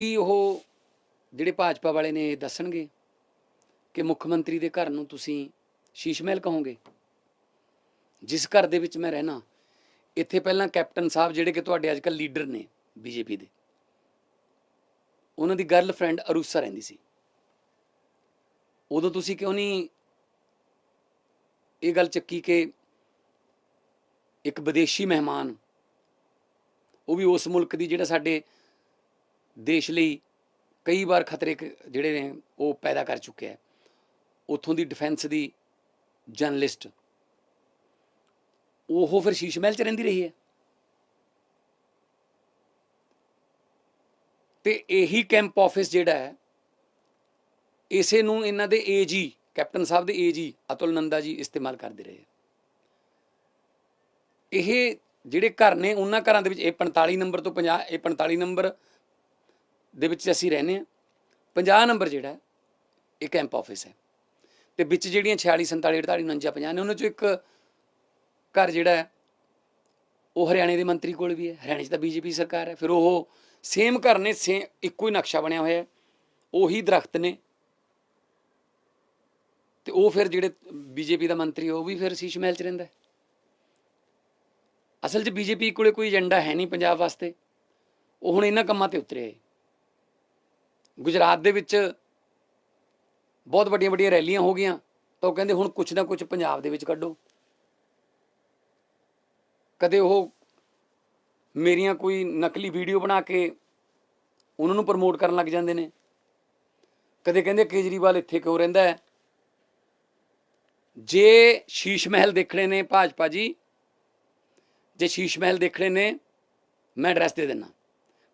ਕੀ ਉਹ ਜਿਹੜੇ ਭਾਜਪਾ ਵਾਲੇ ਨੇ ਇਹ ਦੱਸਣਗੇ ਕਿ ਮੁੱਖ ਮੰਤਰੀ ਦੇ ਘਰ ਨੂੰ ਤੁਸੀਂ ਸ਼ੀਸ਼ ਮਹਿਲ ਕਹੋਗੇ? ਜਿਸ ਘਰ ਦੇ ਵਿੱਚ ਮੈਂ ਰਹਿਣਾ, ਇੱਥੇ ਪਹਿਲਾਂ ਕੈਪਟਨ ਸਾਹਿਬ ਜਿਹੜੇ ਕਿ ਤੁਹਾਡੇ ਅੱਜਕੱਲ ਲੀਡਰ ਨੇ ਬੀਜੇਪੀ ਦੇ, ਉਹਨਾਂ ਦੀ ਗਰਲਫ੍ਰੈਂਡ ਅਰੂਸਾ ਰਹਿੰਦੀ ਸੀ। ਉਦੋਂ ਤੁਸੀਂ ਕਿਉਂ ਨਹੀਂ ਇਹ ਗੱਲ ਚੱਕੀ ਕਿ ਇੱਕ ਵਿਦੇਸ਼ੀ ਮਹਿਮਾਨ, ਉਹ ਵੀ ਉਸ ਮੁਲਕ ਦੀ ਜਿਹੜਾ ਸਾਡੇ ਦੇਸ਼ ਲਈ ਕਈ ਵਾਰ ਖਤਰੇ ਜਿਹੜੇ ਨੇ, ਉਹ ਪੈਦਾ ਕਰ ਚੁੱਕਿਆ ਹੈ ਉਥੋਂ ਦੀ ਡਿਫੈਂਸ ਦੀ ਜਰਨਲਿਸਟ ਉਹ ਫਿਰ ਸ਼ੀਸ਼ ਮਹਿਲ ਚ ਰਹਿੰਦੀ ਰਹੀ ਹੈ। ਤੇ ਇਹੀ ਕੈਂਪ ਆਫਿਸ ਜਿਹੜਾ ਹੈ, ਇਸੇ ਨੂੰ ਇਹਨਾਂ ਦੇ ਏਜੀ ਕੈਪਟਨ ਸਾਹਿਬ ਦੇ ਏਜੀ ਅਤੁਲ ਨੰਦਾ ਜੀ ਇਸਤੇਮਾਲ ਕਰਦੇ ਰਹੇ। ਇਹ ਜਿਹੜੇ ਘਰ ਨੇ, ਉਹਨਾਂ ਘਰਾਂ ਦੇ ਵਿੱਚ, ਇਹ 45 ਨੰਬਰ ਤੋਂ 50 ਇਹ 45 ਨੰਬਰ ਦੇ ਵਿੱਚ ਅਸੀਂ ਰਹਿੰਦੇ ਹਾਂ। 50 ਨੰਬਰ ਜਿਹੜਾ ਇਹ ਕੈਂਪ ਆਫਿਸ ਹੈ। ਤੇ ਵਿੱਚ ਜਿਹੜੀਆਂ 46 47 48 49 50 ਨੇ, ਉਹਨਾਂ ਚੋਂ ਇੱਕ ਘਰ ਜਿਹੜਾ ਹੈ, ਉਹ ਹਰਿਆਣੇ ਦੇ ਮੰਤਰੀ ਕੋਲ ਵੀ ਹੈ। ਹਰਿਆਣੇ 'ਚ ਤਾਂ ਬੀਜੇਪੀ ਸਰਕਾਰ ਹੈ। ਫਿਰ ਉਹ ਸੇਮ ਘਰ ਨੇ ਸੇ ਇੱਕੋ ਹੀ ਨਕਸ਼ਾ ਬਣਿਆ ਹੋਇਆ ਹੈ। ਉਹੀ ਦਰਖਤ ਨੇ। ਤੇ ਉਹ ਫਿਰ ਜਿਹੜੇ ਬੀਜੇਪੀ ਦਾ ਮੰਤਰੀ, ਉਹ ਵੀ ਫਿਰ ਸ਼ੀਸ਼ ਮਹਿਲ 'ਚ ਰਹਿੰਦਾ ਹੈ। ਅਸਲ 'ਚ ਬੀਜੇਪੀ ਕੋਲੇ ਕੋਈ ਏਜੰਡਾ ਹੈ ਨਹੀਂ ਪੰਜਾਬ ਵਾਸਤੇ। ਉਹ ਹੁਣ ਇਹਨਾਂ ਕੰਮਾਂ ਤੇ ਉਤਰੇ ਗੁਜਰਾਤ ਦੇ ਵਿੱਚ ਬਹੁਤ ਵੱਡੀਆਂ ਵੱਡੀਆਂ ਰੈਲੀਆਂ ਹੋ ਗਈਆਂ ਤਾਂ ਉਹ ਕਹਿੰਦੇ ਹੁਣ ਕੁਛ ਨਾ ਕੁਛ ਪੰਜਾਬ ਦੇ ਵਿੱਚ ਕੱਢੋ। ਕਦੇ ਉਹ ਮੇਰੀਆਂ ਕੋਈ ਨਕਲੀ ਵੀਡੀਓ ਬਣਾ ਕੇ ਉਹਨਾਂ ਨੂੰ ਪ੍ਰਮੋਟ ਕਰਨ ਲੱਗ ਜਾਂਦੇ ਨੇ। ਕਦੇ ਕਹਿੰਦੇ ਕੇਜਰੀਵਾਲ ਇੱਥੇ ਕਿਉਂ ਰਹਿੰਦਾ ਹੈ? ਜੇ ਸ਼ੀਸ਼ ਮਹਿਲ ਦੇਖਣੇ ਨੇ ਭਾਜਪਾ ਜੀ, ਜੇ ਸ਼ੀਸ਼ ਮਹਿਲ ਦੇਖਣੇ ਨੇ, ਮੈਂ ਐਡਰੈਸ ਦੇ ਦਿੰਦਾ।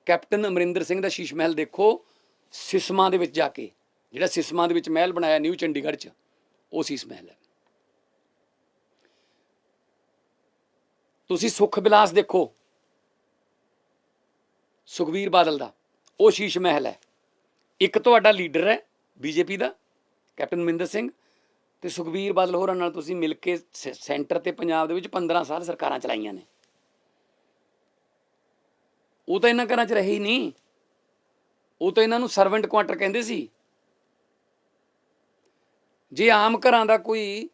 ਕੈਪਟਨ ਅਮਰਿੰਦਰ ਸਿੰਘ ਦਾ ਸ਼ੀਸ਼ ਮਹਿਲ ਦੇਖੋ ਸਿਸਮਾ ਦੇ ਵਿੱਚ ਜਾ ਕੇ, ਜਿਹੜਾ ਸਿਸਮਾ ਦੇ ਵਿੱਚ ਮਹਿਲ ਬਣਾਇਆ ਨਿਊ ਚੰਡੀਗੜ੍ਹ 'ਚ, ਉਹ ਸ਼ੀਸ਼ ਮਹਿਲ। ਹੈ ਤੁਸੀਂ ਸੁਖ ਬਿਲਾਸ ਦੇਖੋ, ਸੁਖਬੀਰ ਬਾਦਲ ਦਾ, ਉਹ ਸ਼ੀਸ਼ ਮਹਿਲ ਹੈ। ਇੱਕ ਤੁਹਾਡਾ ਲੀਡਰ ਹੈ, ਬੀਜੇਪੀ ਦਾ, ਕੈਪਟਨ ਅਮਰਿੰਦਰ ਸਿੰਘ, ਤੇ ਸੁਖਬੀਰ ਬਾਦਲ ਹੋਰਾਂ ਨਾਲ ਤੁਸੀਂ ਮਿਲ ਕੇ ਸ- ਸੈਂਟਰ ਤੇ ਪੰਜਾਬ ਦੇ ਵਿੱਚ 15 ਸਾਲ ਸਰਕਾਰਾਂ ਚਲਾਈਆਂ ਨੇ। ਉਹ ਤਾਂ ਇਹਨਾਂ ਘਰਾਂ 'ਚ ਰਹੇ ਹੀ ਨਹੀਂ। ਉਹ ਤਾਂ ਇਹਨਾਂ ਨੂੰ ਸਰਵੈਂਟ ਕੁਆਟਰ ਕਹਿੰਦੇ ਸੀ। ਜੇ ਆਮ ਘਰਾਂ ਦਾ ਕੋਈ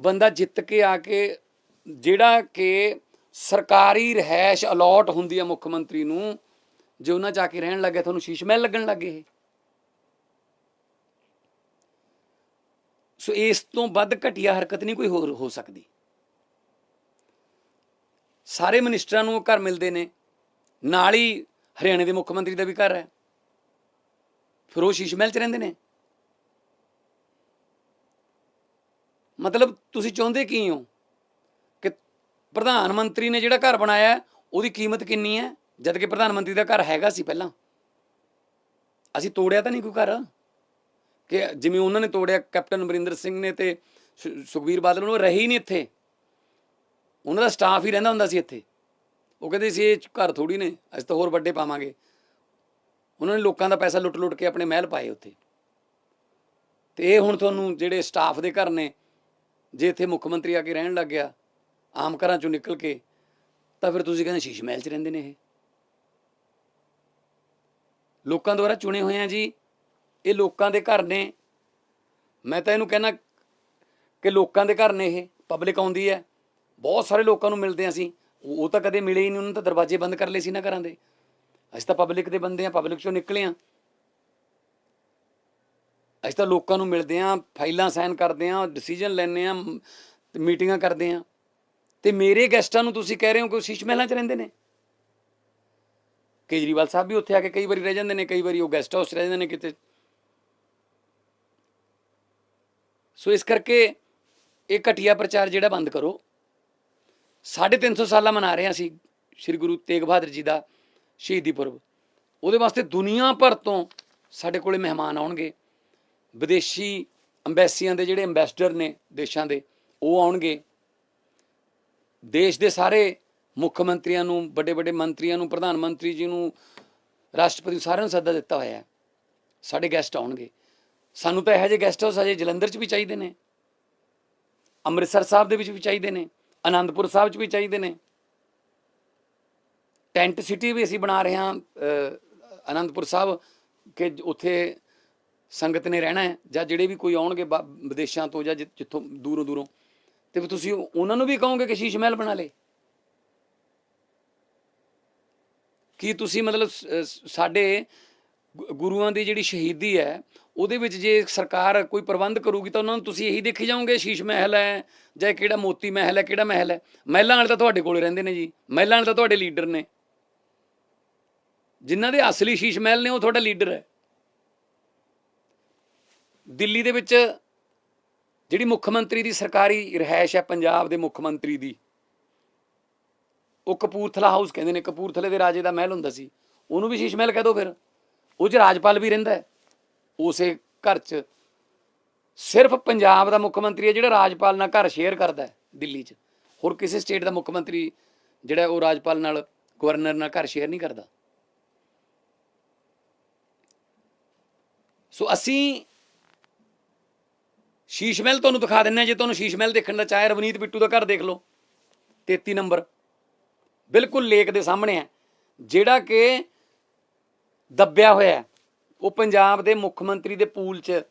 ਬੰਦਾ ਜਿੱਤ ਕੇ ਆ ਕੇ, ਜਿਹੜਾ ਕਿ ਸਰਕਾਰੀ ਰਹਿائش ਅਲੋਟ ਹੁੰਦੀ ਹੈ ਮੁੱਖ ਮੰਤਰੀ ਨੂੰ, ਜੇ ਉਹਨਾਂ ਜਾ ਕੇ ਰਹਿਣ ਲੱਗੇ ਤੁਹਾਨੂੰ ਸ਼ੀਸ਼ ਮਹਿਲ ਲੱਗਣ ਲੱਗੇ ਸੋ ਇਸ ਤੋਂ ਵੱਧ ਘਟੀਆ ਹਰਕਤ ਨਹੀਂ ਕੋਈ ਹੋਰ ਹੋ ਸਕਦੀ। ਸਾਰੇ ਮਨਿਸਟਰਾਂ ਨੂੰ ਉਹ ਘਰ ਮਿਲਦੇ ਨੇ। ਨਾਲ ਹੀ ਹਰਿਆਣੇ ਦੇ ਮੁੱਖ ਮੰਤਰੀ ਦਾ ਵੀ ਘਰ ਹੈ। ਫਿਰ ਉਹ ਸ਼ੀਸ਼ ਮਹਿਲ ਚ ਰਹਿੰਦੇ ਨੇ। ਮਤਲਬ ਤੁਸੀਂ ਚਾਹੁੰਦੇ ਕੀ ਹੋ? ਕਿ ਪ੍ਰਧਾਨ ਮੰਤਰੀ ਨੇ ਜਿਹੜਾ ਘਰ ਬਣਾਇਆ, ਉਹਦੀ ਕੀਮਤ ਕਿੰਨੀ ਹੈ? ਜਦ ਕਿ ਪ੍ਰਧਾਨ ਮੰਤਰੀ ਦਾ ਘਰ ਹੈਗਾ ਸੀ ਪਹਿਲਾਂ। ਅਸੀਂ ਤੋੜਿਆ ਤਾਂ ਨਹੀਂ ਕੋਈ ਘਰ? ਕਿ ਜਿਵੇਂ ਉਹਨਾਂ ਨੇ ਤੋੜਿਆ, ਕੈਪਟਨ ਅਮਰਿੰਦਰ ਸਿੰਘ ਨੇ ਤੇ ਸੁ- ਸੁਖਬੀਰ ਬਾਦਲ ਨੂੰ ਰਹੇ ਹੀ ਨਹੀਂ ਇੱਥੇ। ਉਹਨਾਂ ਦਾ ਸਟਾਫ ਹੀ ਰਹਿੰਦਾ ਹੁੰਦਾ ਸੀ ਇੱਥੇ। ਉਹ ਕਹਿੰਦੇ ਸੀ, ਇਹ ਘਰ ਥੋੜੀ ਨੇ, ਅਸੀਂ ਤਾਂ ਹੋਰ ਵੱਡੇ ਪਾਵਾਂਗੇ। ਉਹਨਾਂ ਨੇ ਲੋਕਾਂ ਦਾ ਪੈਸਾ ਲੁੱਟ-ਲੁੱਟ ਕੇ ਆਪਣੇ ਮਹਿਲ ਪਾਏ ਉੱਥੇ। ਤੇ ਇਹ ਹੁਣ ਤੁਹਾਨੂੰ ਜਿਹੜੇ ਸਟਾਫ ਦੇ ਘਰ ਨੇ, ਜੇ ਇੱਥੇ ਮੁੱਖ ਮੰਤਰੀ ਆ ਕੇ ਰਹਿਣ ਲੱਗ ਗਿਆ, ਆਮ ਘਰਾਂ ਚੋਂ ਨਿਕਲ ਕੇ, ਤਾਂ ਫਿਰ ਤੁਸੀਂ ਕਹਿੰਦੇ ਸ਼ੀਸ਼ ਮਹਿਲ 'ਚ ਰਹਿੰਦੇ ਨੇ ਇਹ। ਲੋਕਾਂ ਦੁਆਰਾ ਚੁਣੇ ਹੋਏ ਆ ਜੀ, ਇਹ ਲੋਕਾਂ ਦੇ ਘਰ ਨੇ। ਮੈਂ ਤਾਂ ਇਹਨੂੰ ਕਹਿੰਦਾ ਕਿ ਲੋਕਾਂ ਦੇ ਘਰ ਨੇ ਇਹ, ਪਬਲਿਕ ਆਉਂਦੀ ਹੈ। ਬਹੁਤ ਸਾਰੇ ਲੋਕਾਂ ਨੂੰ ਮਿਲਦੇ ਹਾਂ ਅਸੀਂ। ਉਹ ਉਹ ਤਾਂ ਕਦੇ ਮਿਲੇ ਹੀ ਨਹੀਂ, ਉਹਨਾਂ ਨੇ ਤਾਂ ਦਰਵਾਜ਼ੇ ਬੰਦ ਕਰ ਲਏ ਸੀ ਨਾ ਘਰਾਂ ਦੇ। ਅਸੀਂ ਤਾਂ ਪਬਲਿਕ ਦੇ ਬੰਦੇ ਆ ਪਬਲਿਕ ਚੋਂ ਨਿਕਲੇ ਆ ਅਸੀਂ ਤਾਂ ਲੋਕਾਂ ਨੂੰ ਮਿਲਦੇ ਆ ਫਾਈਲਾਂ ਸਾਈਨ ਕਰਦੇ ਆ ਡਿਸੀਜਨ ਲੈਂਦੇ ਆ ਮੀਟਿੰਗਾਂ ਕਰਦੇ ਆ ਤੇ ਮੇਰੇ ਗੈਸਟਾਂ ਨੂੰ ਤੁਸੀਂ ਕਹਿ ਰਹੇ ਹੋ ਕਿ ਉਹ ਸ਼ੀਸ਼ ਮਹਿਲਾਂ 'ਚ ਰਹਿੰਦੇ ਨੇ? ਕੇਜਰੀਵਾਲ ਸਾਹਿਬ ਵੀ ਉੱਥੇ ਆ ਕੇ ਕਈ ਵਾਰੀ ਰਹਿ ਜਾਂਦੇ ਨੇ, ਕਈ ਵਾਰੀ ਉਹ ਗੈਸਟ ਹਾਊਸ ਰਹਿ ਜਾਂਦੇ ਨੇ ਕਿਤੇ। ਸੋ ਇਸ ਕਰਕੇ ਇਹ ਘਟੀਆ ਪ੍ਰਚਾਰ ਜਿਹੜਾ ਬੰਦ ਕਰੋ। 350 ਸਾਲਾ ਮਨਾ ਰਹੇ ਹਾਂ ਅਸੀਂ ਸ੍ਰੀ ਗੁਰੂ ਤੇਗ ਬਹਾਦਰ ਜੀ ਦਾ ਸ਼ਹੀਦੀ ਪੁਰਬ। ਉਹਦੇ ਵਾਸਤੇ ਦੁਨੀਆ ਭਰ ਤੋਂ ਸਾਡੇ ਕੋਲੇ ਮਹਿਮਾਨ ਆਉਣਗੇ। ਵਿਦੇਸ਼ੀ ਅੰਬੈਸੀਆਂ ਦੇ ਜਿਹੜੇ ਐਮਬੈਸਡਰ ਨੇ ਦੇਸ਼ਾਂ ਦੇ, ਉਹ ਆਉਣਗੇ। ਦੇਸ਼ ਦੇ ਸਾਰੇ ਮੁੱਖ ਮੰਤਰੀਆਂ ਨੂੰ ਵੱਡੇ ਵੱਡੇ ਮੰਤਰੀਆਂ ਨੂੰ, ਪ੍ਰਧਾਨ ਮੰਤਰੀ ਜੀ ਨੂੰ, ਰਾਸ਼ਟਰਪਤੀ ਨੂੰ ਸਾਰਿਆਂ ਨੂੰ ਸੱਦਾ ਦਿੱਤਾ ਹੋਇਆ ਹੈ। ਸਾਡੇ ਗੈਸਟ ਆਉਣਗੇ। ਸਾਨੂੰ ਤਾਂ ਇਹੋ ਜਿਹੇ ਗੈਸਟ ਹਾਊਸ ਅਜੇ ਜਲੰਧਰ 'ਚ ਵੀ ਚਾਹੀਦੇ ਨੇ। ਅੰਮ੍ਰਿਤਸਰ ਸਾਹਿਬ ਦੇ ਵਿੱਚ ਵੀ ਚਾਹੀਦੇ ਨੇ। ਅਨੰਦਪੁਰ ਸਾਹਿਬ 'ਚ ਵੀ ਚਾਹੀਦੇ ਨੇ। ਟੈਂਟ ਸਿਟੀ ਵੀ ਅਸੀਂ ਬਣਾ ਰਹੇ ਹਾਂ ਅਨੰਦਪੁਰ ਸਾਹਿਬ, ਕਿ ਉੱਥੇ ਸੰਗਤ ਨੇ ਰਹਿਣਾ ਹੈ, ਜਾਂ ਜਿਹੜੇ ਵੀ ਕੋਈ ਆਉਣਗੇ ਬਾ- ਵਿਦੇਸ਼ਾਂ ਤੋਂ ਜਾਂ ਜਿ- ਜਿੱਥੋਂ ਦੂਰੋਂ ਦੂਰੋਂ। ਤੇ ਤੁਸੀਂ ਉਹਨਾਂ ਨੂੰ ਵੀ ਕਹੋਗੇ ਕਿ ਸ਼ੀਸ਼ ਮਹਿਲ ਬਣਾ ਲੇ। ਕੀ ਤੁਸੀਂ ਮਤਲਬ ਸਾਡੇ ਗੁ- ਗੁਰੂਆਂ ਦੀ ਜਿਹੜੀ ਸ਼ਹੀਦੀ ਹੈ ਉਹਦੇ ਵਿੱਚ ਜੇ ਸਰਕਾਰ ਕੋਈ ਪ੍ਰਬੰਧ ਕਰੂਗੀ ਤਾਂ ਉਹਨਾਂ ਨੂੰ ਤੁਸੀਂ ਇਹੀ ਦੇਖੀ ਜਾਓਗੇ, ਸ਼ੀਸ਼ ਮਹਿਲ ਹੈ ਜਾਂ ਕਿਹੜਾ ਮੋਤੀ ਮਹਿਲ ਹੈ, ਕਿਹੜਾ ਮਹਿਲ ਹੈ। ਮਹਿਲਾਂ ਵਾਲੇ ਤਾਂ ਤੁਹਾਡੇ ਕੋਲ ਰਹਿੰਦੇ ਨੇ ਜੀ। ਮਹਿਲਾਂ ਵਾਲੇ ਤਾਂ ਤੁਹਾਡੇ ਲੀਡਰ ਨੇ। ਜਿਨ੍ਹਾਂ ਦੇ ਅਸਲੀ ਸ਼ੀਸ਼ ਮਹਿਲ ਨੇ ਉਹ ਤੁਹਾਡਾ ਲੀਡਰ ਹੈ। ਦਿੱਲੀ ਦੇ ਵਿੱਚ ਜਿਹੜੀ ਮੁੱਖ ਮੰਤਰੀ ਦੀ ਸਰਕਾਰੀ ਰਿਹਾਇਸ਼ ਹੈ, ਪੰਜਾਬ ਦੇ ਮੁੱਖ ਮੰਤਰੀ ਦੀ, ਉਹ ਕਪੂਰਥਲਾ ਹਾਊਸ ਕਹਿੰਦੇ ਨੇ। ਕਪੂਰਥਲੇ ਦੇ ਰਾਜੇ ਦਾ ਮਹਿਲ ਹੁੰਦਾ ਸੀ। ਉਹਨੂੰ ਵੀ ਸ਼ੀਸ਼ ਮਹਿਲ ਕਹਿ ਦੋ ਫਿਰ। ਉਹ 'ਚ ਰਾਜਪਾਲ ਵੀ ਰਹਿੰਦਾ ਹੈ। ਉਸੇ ਘਰ 'ਚ ਸਿਰਫ ਪੰਜਾਬ ਦਾ ਮੁੱਖ ਮੰਤਰੀ ਹੈ ਜਿਹੜਾ ਰਾਜਪਾਲ ਨਾਲ ਘਰ ਸ਼ੇਅਰ ਕਰਦਾ ਹੈ ਦਿੱਲੀ 'ਚ। ਹੋਰ ਕਿਸੇ ਸਟੇਟ ਦਾ ਮੁੱਖ ਮੰਤਰੀ ਜਿਹੜਾ ਉਹ ਰਾਜਪਾਲ ਨਾਲ ਗਵਰਨਰ ਨਾਲ ਘਰ ਸ਼ੇਅਰ ਨਹੀਂ ਕਰਦਾ। ਸੋ ਅਸੀਂ ਸ਼ੀਸ਼ ਮਹਿਲ ਤੁਹਾਨੂੰ ਦਿਖਾ ਦਿੰਨੇ ਹਾਂ, ਜੇ ਤੁਹਾਨੂੰ ਸ਼ੀਸ਼ ਮਹਿਲ ਦੇਖਣ ਦਾ ਚਾਹੇ ਰਵਨੀਤ ਬਿੱਟੂ ਦਾ ਘਰ ਦੇਖ ਲਓ। 33 ਨੰਬਰ। ਬਿਲਕੁਲ ਲੇਕ ਦੇ ਸਾਹਮਣੇ ਹੈ, ਜਿਹੜਾ ਕਿ ਦੱਬਿਆ ਹੋਇਆ ਉਹ ਪੰਜਾਬ ਦੇ ਮੁੱਖ ਮੰਤਰੀ ਦੇ ਪੂਲ 'ਚ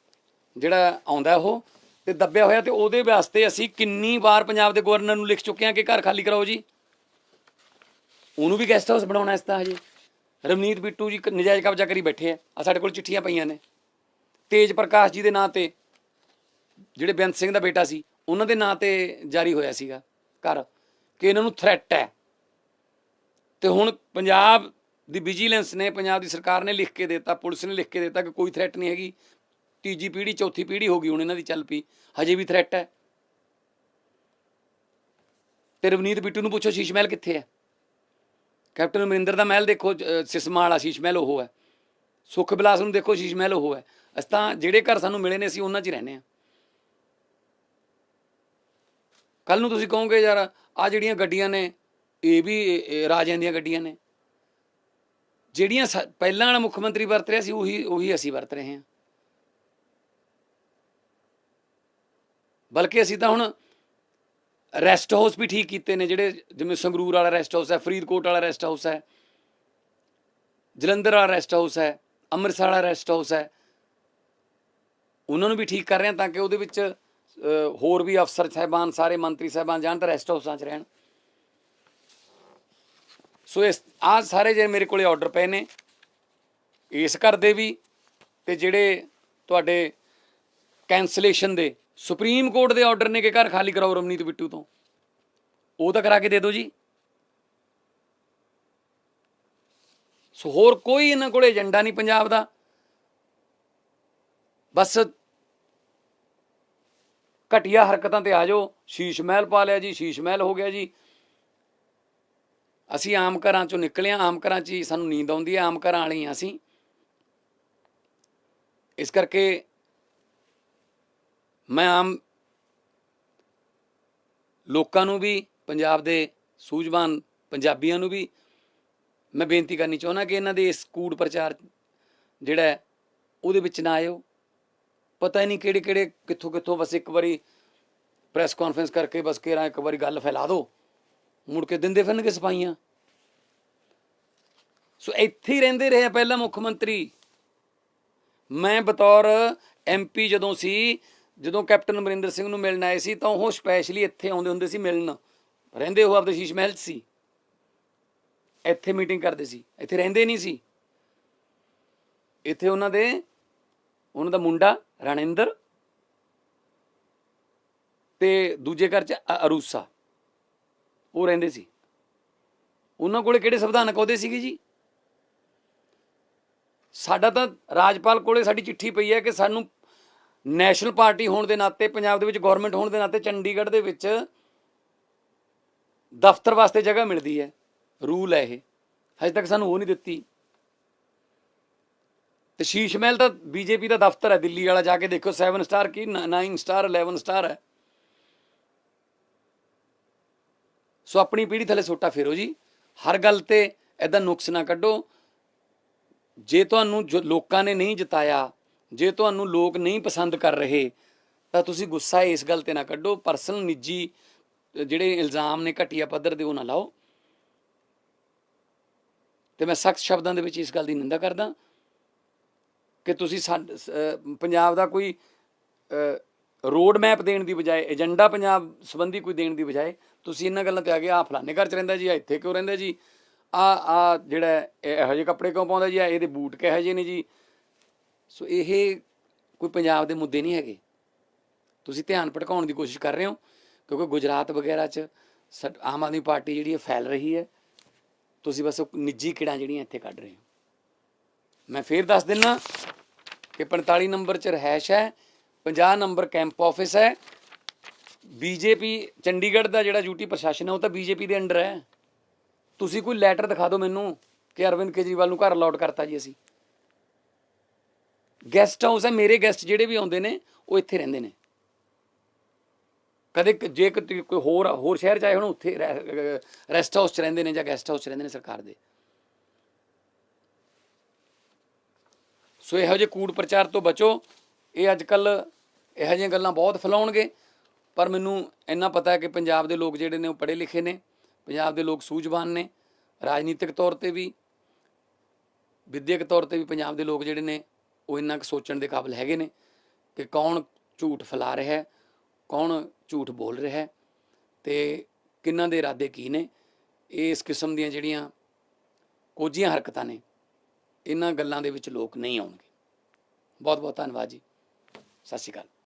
ਜਿਹੜਾ ਆਉਂਦਾ ਉਹ ਤੇ ਦੱਬਿਆ ਹੋਇਆ ਤੇ ਉਹਦੇ ਵਾਸਤੇ ਅਸੀਂ ਕਿੰਨੀ ਵਾਰ ਪੰਜਾਬ ਦੇ ਗਵਰਨਰ ਨੂੰ ਲਿਖ ਚੁੱਕੇ ਹਾਂ ਕਿ ਘਰ ਖਾਲੀ ਕਰਾਓ ਜੀ। ਉਹਨੂੰ ਵੀ ਗੈਸਟ ਹਾਊਸ ਬਣਾਉਣਾ ਇਸ ਤਾਂ ਹਜੇ। ਰਵਨੀਤ ਬਿੱਟੂ ਜੀ ਨਜਾਇਜ਼ ਕਬਜ਼ਾ ਕਰੀ ਬੈਠੇ ਆ। ਆ ਸਾਡੇ ਕੋਲ ਚਿੱਠੀਆਂ ਪਈਆਂ ਨੇ। ਤੇਜ ਪ੍ਰਕਾਸ਼ ਜੀ ਦੇ ਨਾਂ ਤੇ ਜਿਹੜੇ ਬੇਅੰਤ ਸਿੰਘ ਦਾ ਬੇਟਾ ਸੀ, ਉਹਨਾਂ ਦੇ ਨਾਂ ਤੇ ਜਾਰੀ ਹੋਇਆ ਸੀਗਾ ਘਰ, ਕਿ ਇਹਨਾਂ ਨੂੰ ਥ੍ਰੈਟ ਹੈ। ਤੇ ਹੁਣ ਪੰਜਾਬ ਦੀ ਵਿਜੀਲੈਂਸ ਨੇ ਪੰਜਾਬ ਦੀ ਸਰਕਾਰ ਨੇ ਲਿਖ ਕੇ ਦਿੱਤਾ, ਪੁਲਿਸ ਨੇ ਲਿਖ ਕੇ ਦਿੱਤਾ ਕਿ ਕੋਈ ਥ੍ਰੈਟ ਨਹੀਂ ਹੈਗੀ। ਤੀਜੀ ਪੀੜ੍ਹੀ, ਚੌਥੀ ਪੀੜ੍ਹੀ ਹੋ ਗਈ, ਹੁਣ ਇਹਨਾਂ ਦੀ ਚੱਲ ਪਈ। ਹਜੇ ਵੀ ਥ੍ਰੈਟ ਹੈ। ਤੇ ਰਵਨੀਤ ਬਿੱਟੂ ਨੂੰ ਪੁੱਛੋ, ਸ਼ੀਸ਼ ਮਹਿਲ ਕਿੱਥੇ ਹੈ? ਕੈਪਟਨ ਅਮਰਿੰਦਰ ਦਾ ਮਹਿਲ ਦੇਖੋ, ਅਹ, ਸਿਸਮਾ ਵਾਲਾ ਸ਼ੀਸ਼ ਮਹਿਲ ਉਹ ਹੈ। ਸੁਖ ਬਿਲਾਸ ਨੂੰ ਦੇਖੋ, ਸ਼ੀਸ਼ ਮਹਿਲ ਉਹ ਹੈ। ਅਸੀਂ ਤਾਂ ਜਿਹੜੇ ਘਰ ਸਾਨੂੰ ਮਿਲੇ ਨੇ, ਅਸੀਂ ਉਹਨਾਂ 'ਚ ਹੀ ਰਹਿੰਦੇ ਹਾਂ। ਕੱਲ ਨੂੰ ਤੁਸੀਂ ਕਹੋਗੇ, ਯਾਰ ਆ ਜਿਹੜੀਆਂ ਗੱਡੀਆਂ ਨੇ, ਇਹ ਵੀ ਰਾਜਿਆਂ ਦੀਆਂ ਗੱਡੀਆਂ ਨੇ। ਜਿਹੜੀਆਂ ਸਾ- ਪਹਿਲਾਂ ਵਾਲਾ ਮੁੱਖ ਮੰਤਰੀ ਵਰਤ ਰਿਹਾ ਸੀ, ਉਹੀ ਉਹੀ ਅਸੀਂ ਵਰਤ ਰਹੇ ਹਾਂ। ਬਲਕਿ ਅਸੀਂ ਤਾਂ ਹੁਣ ਰੈਸਟ ਹਾਊਸ ਵੀ ਠੀਕ ਕੀਤੇ ਨੇ, ਜਿਹੜੇ ਜਿਵੇਂ ਸੰਗਰੂਰ ਵਾਲਾ ਰੈਸਟ ਹਾਊਸ ਹੈ, ਫਰੀਦਕੋਟ ਵਾਲਾ ਰੈਸਟ ਹਾਊਸ ਹੈ, ਜਲੰਧਰ ਵਾਲਾ ਰੈਸਟ ਹਾਊਸ ਹੈ, ਅੰਮ੍ਰਿਤਸਰ ਵਾਲਾ ਰੈਸਟ ਹਾਊਸ ਹੈ। ਉਹਨਾਂ ਨੂੰ ਵੀ ਠੀਕ ਕਰ ਰਹੇ ਹਾਂ ਤਾਂ ਕਿ ਉਹਦੇ ਵਿੱਚ ਹੋਰ ਵੀ ਅਫਸਰ, ਸਾਹਿਬਾਨ, ਸਾਰੇ ਮੰਤਰੀ, ਸਾਹਿਬਾਨ ਜਾਣ ਤਾਂ ਰੈਸਟ ਹਾਊਸਾਂ 'ਚ ਰਹਿਣ। ਸੋ ਇਸ ਆ ਸਾਰੇ ਜਿਹੜੇ ਮੇਰੇ ਕੋਲੇ ਆਰਡਰ ਪਏ ਨੇ, ਇਸ ਘਰ ਦੇ ਵੀ ਤੇ ਜਿਹੜੇ ਤੁਹਾਡੇ ਕੈਂਸਲੇਸ਼ਨ ਦੇ ਸੁਪਰੀਮ ਕੋਰਟ ਦੇ ਆਰਡਰ ਨੇ ਕਿ ਘਰ ਖਾਲੀ ਕਰਾਓ ਰਮਨੀਤ ਬਿੱਟੂ ਤੋਂ? ਉਹ ਤਾਂ ਕਰਾ ਕੇ ਦੇ ਦਿਓ ਜੀ। ਸੋ ਹੋਰ ਕੋਈ ਇਹਨਾਂ ਕੋਲ ਏਜੰਡਾ ਨਹੀਂ ਪੰਜਾਬ ਦਾ। ਬਸ ਘਟੀਆ ਹਰਕਤਾਂ ਤੇ ਆ ਜਾਓ। ਸ਼ੀਸ਼ ਮਹਿਲ ਪਾ ਲਿਆ ਜੀ, ਸ਼ੀਸ਼ ਮਹਿਲ ਹੋ ਗਿਆ ਜੀ। ਅਸੀਂ ਆਮ ਘਰਾਂ ਚੋਂ ਨਿਕਲੇ ਹਾਂ, ਆਮ ਘਰਾਂ 'ਚ ਹੀ ਸਾਨੂੰ ਨੀਂਦ ਆਉਂਦੀ ਹੈ, ਆਮ ਘਰਾਂ ਵਾਲੇ ਹੀ ਹਾਂ ਅਸੀਂ। ਇਸ ਕਰਕੇ ਮੈਂ ਆਮ ਲੋਕਾਂ ਨੂੰ ਵੀ, ਪੰਜਾਬ ਦੇ ਸੂਝਵਾਨ ਪੰਜਾਬੀਆਂ ਨੂੰ ਵੀ ਮੈਂ ਬੇਨਤੀ ਕਰਨੀ ਚਾਹੁੰਦਾ ਕਿ ਇਹਨਾਂ ਦੇ ਇਸ ਕੂੜ ਪ੍ਰਚਾਰ ਜਿਹੜਾ ਉਹਦੇ ਵਿੱਚ ਨਾ ਆਇਓ। ਪਤਾ ਹੀ ਨਹੀਂ ਕਿਹੜੇ ਕਿਹੜੇ ਕਿੱਥੋਂ ਕਿੱਥੋਂ ਬਸ ਇੱਕ ਵਾਰੀ ਪ੍ਰੈਸ ਕਾਨਫਰੰਸ ਕਰਕੇ ਬਸ ਕੇਰਾਂ ਇੱਕ ਵਾਰੀ ਗੱਲ ਫੈਲਾ ਦਿਓ। ਮੁੜ ਕੇ ਦਿੰਦੇ ਫਿਰਨਗੇ ਸਫਾਈਆਂ ਸੋ ਇੱਥੇ ਹੀ ਰਹਿੰਦੇ ਰਹੇ ਆ ਪਹਿਲਾਂ ਮੁੱਖ ਮੰਤਰੀ। ਮੈਂ ਬਤੌਰ ਐਮਪੀ ਜਦੋਂ ਸੀ, ਜਦੋਂ ਕੈਪਟਨ ਅਮਰਿੰਦਰ ਸਿੰਘ ਨੂੰ ਮਿਲਣ ਆਏ ਸੀ, ਤਾਂ ਉਹ ਸਪੈਸ਼ਲੀ ਇੱਥੇ ਆਉਂਦੇ ਹੁੰਦੇ ਸੀ ਮਿਲਣ। ਰਹਿੰਦੇ ਉਹ ਆਪਦੇ ਸ਼ੀਸ਼ ਮਹਿਲ 'ਚ ਸੀ। ਇੱਥੇ ਮੀਟਿੰਗ ਕਰਦੇ ਸੀ। ਇੱਥੇ ਰਹਿੰਦੇ ਨਹੀਂ ਸੀ। ਇੱਥੇ ਉਹਨਾਂ ਦੇ, ਉਹਨਾਂ ਦਾ ਮੁੰਡਾ ਰਣਿੰਦਰ ਤੇ ਦੂਜੇ ਘਰ 'ਚ ਅਰੂਸਾ ਉਹ ਰਹਿੰਦੇ ਸੀ। ਉਹਨਾਂ ਕੋਲੇ ਕਿਹੜੇ ਸੰਵਿਧਾਨਕ ਅਹੁਦੇ ਸੀਗੇ ਜੀ? ਸਾਡਾ ਤਾਂ ਰਾਜਪਾਲ ਕੋਲੇ ਸਾਡੀ ਚਿੱਠੀ ਪਈ ਹੈ ਕਿ ਸਾਨੂੰ ਨੈਸ਼ਨਲ ਪਾਰਟੀ ਹੋਣ ਦੇ ਨਾਤੇ, ਪੰਜਾਬ ਦੇ ਵਿੱਚ ਗਵਰਨਮੈਂਟ ਹੋਣ ਦੇ ਨਾਤੇ ਚੰਡੀਗੜ੍ਹ ਦੇ ਵਿੱਚ ਦਫ਼ਤਰ ਵਾਸਤੇ ਜਗ੍ਹਾ ਮਿਲਦੀ ਹੈ। ਰੂਲ ਹੈ ਇਹ। ਹਜੇ ਤੱਕ ਸਾਨੂੰ ਉਹ ਨਹੀਂ ਦਿੱਤੀ। ਤੇ ਸ਼ੀਸ਼ ਮਹਿਲ ਤਾਂ ਬੀਜੇਪੀ ਦਾ ਦਫ਼ਤਰ ਹੈ। ਦਿੱਲੀ ਵਾਲਾ ਜਾ ਕੇ ਦੇਖੋ 7 ਸਟਾਰ ਕੀ 9 ਸਟਾਰ 11 ਸਟਾਰ ਹੈ। ਸੋ ਆਪਣੀ ਪੀੜ੍ਹੀ ਥੱਲੇ ਸੋਟਾ ਫੇਰੋ ਜੀ। ਹਰ ਗੱਲ ਤੇ ਐਦਾਂ ਨੁਕਸ ਨਾ ਕੱਢੋ। ਜੇ ਤੁਹਾਨੂੰ ਜੋ ਲੋਕਾਂ ਨੇ ਨਹੀਂ ਜਿਤਾਇਆ, ਜੇ ਤੁਹਾਨੂੰ ਲੋਕ ਨਹੀਂ ਪਸੰਦ ਕਰ ਰਹੇ, ਤਾਂ ਤੁਸੀਂ ਗੁੱਸਾ ਇਸ ਗੱਲ ਤੇ ਨਾ ਕੱਢੋ। ਪਰਸਨਲ ਨਿੱਜੀ ਜਿਹੜੇ ਇਲਜ਼ਾਮ ਨੇ ਘਟੀਆ ਪੱਧਰ ਦੇ ਉਹ ਨਾ ਲਾਓ। ਤੇ ਮੈਂ ਸਖਤ ਸ਼ਬਦਾਂ ਦੇ ਵਿੱਚ ਇਸ ਗੱਲ ਦੀ ਨਿੰਦਾ ਕਰਦਾ ਕਿ ਤੁਸੀਂ ਸਾਡ- ਸ- ਪੰਜਾਬ ਦਾ ਕੋਈ ਰੋਡ ਮੈਪ ਦੇਣ ਦੀ ਬਜਾਏ, ਏਜੰਡਾ ਪੰਜਾਬ ਸੰਬੰਧੀ ਕੋਈ ਦੇਣ ਦੀ ਬਜਾਏ, ਤੁਸੀਂ ਇਹਨਾਂ ਗੱਲਾਂ ਤੇ ਆ ਗਏ ਆ ਫਲਾਣੇ ਘਰ ਚ ਰਹਿੰਦਾ ਜੀ ਆ ਇੱਥੇ ਕਿਉਂ ਰਹਿੰਦਾ ਜੀ? ਆ ਆ ਜਿਹੜਾ ਇਹੋ ਜਿਹੇ ਕੱਪੜੇ ਕਿਉਂ ਪਾਉਂਦਾ ਜੀ? ਆ ਇਹਦੇ ਬੂਟ ਕਿਹੋ ਜਿਹੇ ਨੇ ਜੀ? ਸੋ ਇਹ ਕੋਈ ਪੰਜਾਬ ਦੇ ਮੁੱਦੇ ਨਹੀਂ ਹੈਗੇ। ਤੁਸੀਂ ਧਿਆਨ ਭਟਕਾਉਣ ਦੀ ਕੋਸ਼ਿਸ਼ ਕਰ ਰਹੇ ਹੋ, ਕਿਉਂਕਿ ਗੁਜਰਾਤ ਵਗੈਰਾ 'ਚ ਆਮ ਆਦਮੀ ਪਾਰਟੀ ਜਿਹੜੀ ਹੈ ਫੈਲ ਰਹੀ ਹੈ। ਤੁਸੀਂ ਬਸ ਉਹ ਨਿੱਜੀ ਕਿੜਾਂ ਜਿਹੜੀਆਂ ਇੱਥੇ ਕੱਢ ਰਹੇ ਹੋ। ਮੈਂ ਫੇਰ ਦੱਸ ਦਿੰਨਾ ਕਿ 45 ਨੰਬਰ 'ਚ ਰਹਿਸ਼ ਹੈ। 50 ਨੰਬਰ ਕੈਂਪ ਆਫਿਸ ਹੈ। ਬੀਜੇਪੀ ਚੰਡੀਗੜ੍ਹ ਦਾ ਜਿਹੜਾ ਯੂਟੀ ਪ੍ਰਸ਼ਾਸਨ ਹੈ, ਉਹ ਤਾਂ ਬੀਜੇਪੀ ਦੇ ਅੰਡਰ ਹੈ। ਤੁਸੀਂ ਕੋਈ ਲੈਟਰ ਦਿਖਾ ਦਿਓ ਮੈਨੂੰ ਕਿ ਅਰਵਿੰਦ ਕੇਜਰੀਵਾਲ ਨੂੰ ਘਰ ਅਲਾਟ ਕਰਤਾ ਜੀ ਅਸੀਂ। ਗੈਸਟ ਹਾਊਸ ਹੈ, ਮੇਰੇ ਗੈਸਟ ਜਿਹੜੇ ਵੀ ਆਉਂਦੇ ਨੇ, ਉਹ ਇੱਥੇ ਰਹਿੰਦੇ ਨੇ। ਕਦੇ ਜੇ ਕੋਈ ਹੋਰ ਹੋਰ ਸ਼ਹਿਰ ਚਾਹੇ ਹੁਣ, ਉੱਥੇ ਰੈਸਟ ਹਾਊਸ ਚ ਰਹਿੰਦੇ ਨੇ ਜਾਂ ਗੈਸਟ ਹਾਊਸ ਚ ਰਹਿੰਦੇ ਨੇ ਸਰਕਾਰ ਦੇ। ਸੋ ਇਹੋ ਜਿਹੇ ਕੂੜ ਪ੍ਰਚਾਰ ਤੋਂ ਬਚੋ। ਇਹ ਅੱਜ ਕੱਲ ਇਹੋ ਜਿਹੀਆਂ ਗੱਲਾਂ ਬਹੁਤ ਫੈਲਾਉਣਗੇ, ਪਰ ਮੈਨੂੰ ਇੰਨਾ ਪਤਾ ਹੈ ਕਿ ਪੰਜਾਬ ਦੇ ਲੋਕ ਜਿਹੜੇ ਨੇ ਉਹ ਪੜ੍ਹੇ ਲਿਖੇ ਨੇ, ਪੰਜਾਬ ਦੇ ਲੋਕ ਸੂਝਵਾਨ ਨੇ, ਰਾਜਨੀਤਿਕ ਤੌਰ ਤੇ ਵੀ, ਵਿਦਿਅਕ ਤੌਰ ਤੇ ਵੀ ਪੰਜਾਬ ਦੇ ਲੋਕ ਜਿਹੜੇ ਨੇ ਉਹ ਇੰਨਾ ਕੁ ਸੋਚਣ ਦੇ ਕਾਬਿਲ ਹੈਗੇ ਨੇ ਕਿ ਕੌਣ ਝੂਠ ਫੈਲਾ ਰਿਹਾ ਹੈ, ਕੌਣ ਝੂਠ ਬੋਲ ਰਿਹਾ ਹੈ ਤੇ ਕਿੰਨਾਂ ਦੇ ਇਰਾਦੇ ਕੀ ਨੇ, ਇਹ ਇਸ ਕਿਸਮ ਦੀਆਂ ਜਿਹੜੀਆਂ ਕੋਝੀਆਂ ਹਰਕਤਾਂ ਨੇ, ਇਹਨਾਂ ਗੱਲਾਂ ਦੇ ਵਿੱਚ ਲੋਕ ਨਹੀਂ ਆਉਣਗੇ। ਬਹੁਤ ਬਹੁਤ ਧੰਨਵਾਦ ਜੀ। ਸਤਿ ਸ਼੍ਰੀ ਅਕਾਲ।